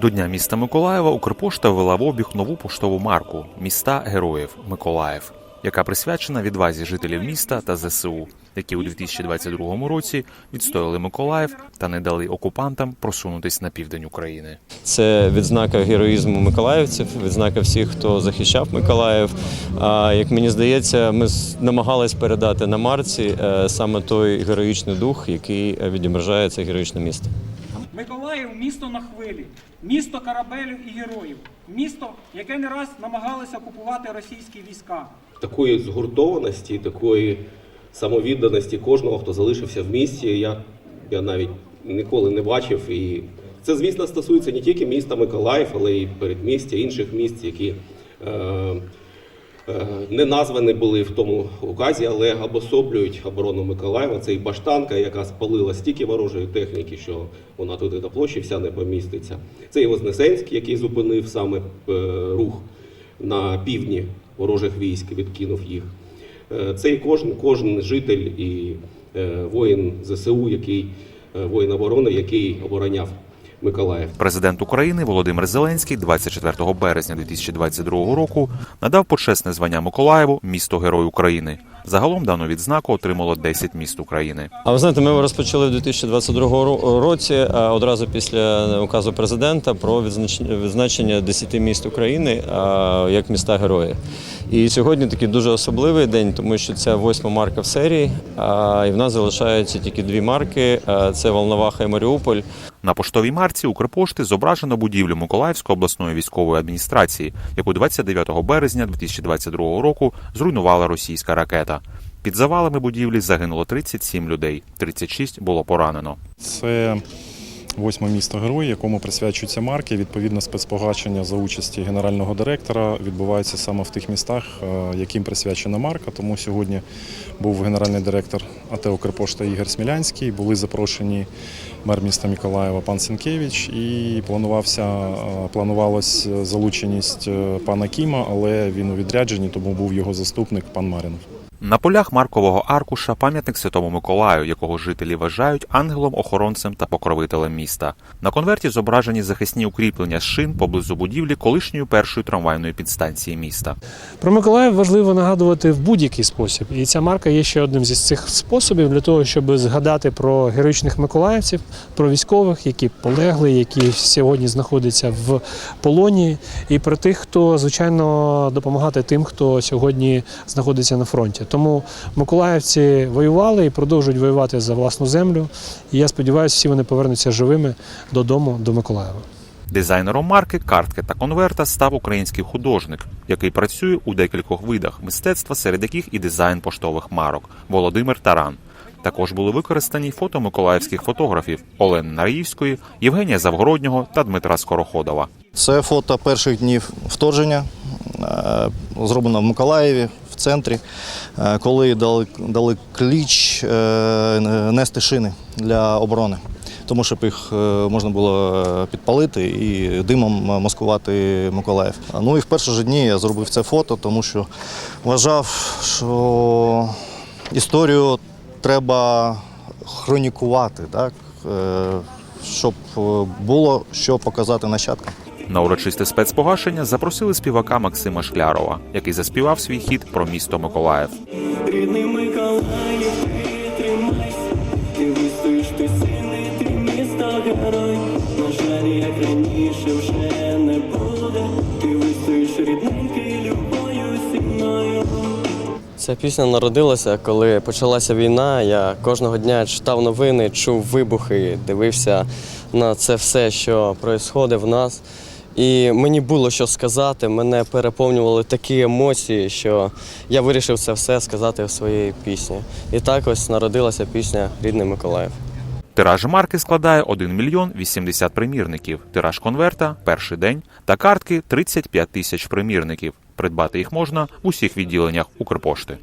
До Дня міста Миколаєва Укрпошта ввела в обіг нову поштову марку Міста Героїв Миколаїв, яка присвячена відвазі жителів міста та ЗСУ, які у 2022 році відстояли Миколаїв та не дали окупантам просунутись на південь України. Це відзнака героїзму миколаївців, відзнака всіх, хто захищав Миколаїв. А як мені здається, ми намагались передати на марці е, саме той героїчний дух, який е, відображає це героїчне місто. Миколаїв місто на хвилі, місто корабелів і героїв, місто, яке не раз намагалися окупувати російські війська. такої згуртованості, такої самовідданості кожного, хто залишився в місті, я, я навіть ніколи не бачив. І це, звісно, стосується не тільки міста Миколаїв, але й передмістя інших міст, які е, не названі були в тому указі, але обособлюють оборону Миколаєва. Це і баштанка, яка спалила стільки ворожої техніки, що вона туди до площі вся не поміститься. Це і Вознесенськ, який зупинив саме е, рух на півдні ворожих військ, відкинув їх. Е, Це і кожен, кожен житель і е, воїн ЗСУ, який е, воїн оборони, який обороняв Миколаїв. Президент України Володимир Зеленський 24 березня 2022 року надав почесне звання Миколаєву місто Герой України. Загалом дану відзнаку отримало 10 міст України. А ви знаєте, ми розпочали в 2022 ро- році е, одразу після указу президента про відзнач- відзначення 10 міст України е, як міста герої. І сьогодні такий дуже особливий день, тому що це восьма марка в серії, і в нас залишаються тільки дві марки: е, це Волноваха і Маріуполь. На поштовій марці Укрпошти зображено будівлю Миколаївської обласної військової адміністрації, яку 29 березня 2022 року зруйнувала російська ракета. Під завалами будівлі загинуло 37 людей, 36 було поранено. Це восьме місто герой, якому присвячуються марки. Відповідно, спецпогашення за участі генерального директора відбувається саме в тих містах, е, яким присвячена марка. Тому сьогодні був генеральний директор АТ «Укрпошта» Ігор Смілянський. Були запрошені мер міста Миколаєва пан Сенкевич, і планувався е, планувалась залученість е, пана Кіма, але він у відрядженні, тому був його заступник пан Маринов. На полях маркового аркуша пам'ятник Святому Миколаю, якого жителі вважають ангелом-охоронцем та покровителем міста. На конверті зображені захисні укріплення шин поблизу будівлі колишньої першої трамвайної підстанції міста. Про Миколаїв важливо нагадувати в будь-який спосіб. І ця марка є ще одним зі цих способів для того, щоб згадати про героїчних миколаївців, про військових, які полегли, які сьогодні знаходяться в полоні, і про тих, хто звичайно допомагати тим, хто сьогодні знаходиться на фронті. Тому миколаївці воювали і продовжують воювати за власну землю. І я сподіваюся, всі вони повернуться живими додому до Миколаєва. Дизайнером марки, картки та конверта став український художник, який працює у декількох видах мистецтва, серед яких і дизайн поштових марок Володимир Таран. Також були використані фото миколаївських фотографів Олени Нараївської, Євгенія Завгороднього та Дмитра Скороходова. Це фото перших днів вторгнення, е, зроблено в Миколаєві, центрі, е, коли дали, дали кліч е, нести шини для оборони. Тому щоб їх е, можна було підпалити і димом маскувати Миколаїв. Ну і в перші ж дні я зробив це фото, тому що вважав, що історію треба хронікувати, так? щоб було що показати нащадкам. На урочисте спецпогашення запросили співака Максима Шклярова, який заспівав свій хіт про місто Миколаїв. Рідний Миколаїв, ти тримайся, ти вистоїш, ти сильний, ти міста герой. На жаль, як раніше вже не буде. Ти вистоїш рідненький любою зі. Ця пісня народилася, коли почалася війна. Я кожного дня читав новини, чув вибухи, дивився на це все, що відбувається в нас. І мені було що сказати, мене переповнювали такі емоції, що я вирішив це все сказати в своїй пісні. І так ось народилася пісня Рідний Миколаїв. Тираж марки складає 1 мільйон 80 примірників. Тираж конверта перший день та картки 35 тисяч примірників. Придбати їх можна в усіх відділеннях Укрпошти.